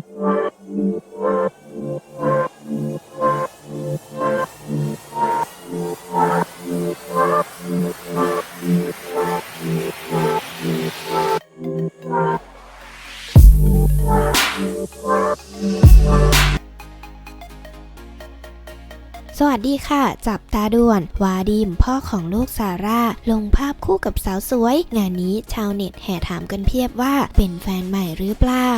สวัสดีค่ะ จับตาด่วน วาดิมพ่อของลูกซาร่า ลงภาพคู่กับสาวสวย งานนี้ชาวเน็ตแห่ถามกันเพียบว่าเป็นแฟนใหม่หรือเปล่า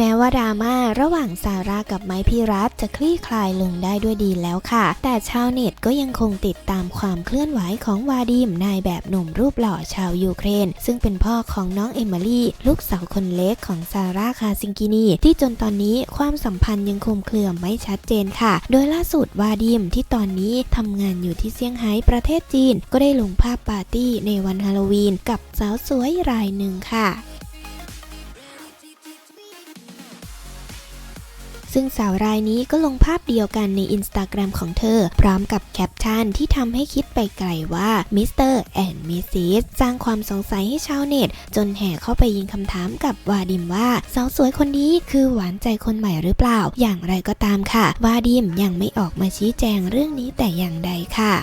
แม้ว่าดราม่าระหว่างซาร่ากับไมค์พี่รัฐจะคลี่คลายลงได้ด้วยดีแล้วค่ะ แต่ชาวเน็ตก็ยังคงติดตามความเคลื่อนไหวของวาดิมนายแบบหนุ่มรูปหล่อชาวยูเครน ซึ่งเป็นพ่อของน้องเอมิลี่ ลูกสาวคนเล็กของซาร่าคาซิงกินี ที่จนตอนนี้ความสัมพันธ์ยังคมเคลือไม่ชัดเจนค่ะ โดยล่าสุดวาดิมที่ตอนนี้ทำงานอยู่ที่เซี่ยงไฮ้ประเทศจีน ก็ได้ลงภาพปาร์ตี้ในวันฮาโลวีนกับสาวสวยรายหนึ่งค่ะ ซึ่งสาวรายนี้ก็ลงภาพเดียวกันในอินสตาแกรมของเธอ พร้อมกับแคปชั่นที่ทำให้คิดไปไกลว่ามิสเตอร์แอนด์มิสซิสสร้างความสงสัยให้ชาวเน็ต จนแห่เข้าไปยิงคำถามกับวาดิมว่าสาวสวยคนนี้คือหวานใจคนใหม่หรือเปล่า อย่างไรก็ตามค่ะ วาดิมยังไม่ออกมาชี้แจงเรื่องนี้แต่อย่างใดค่ะ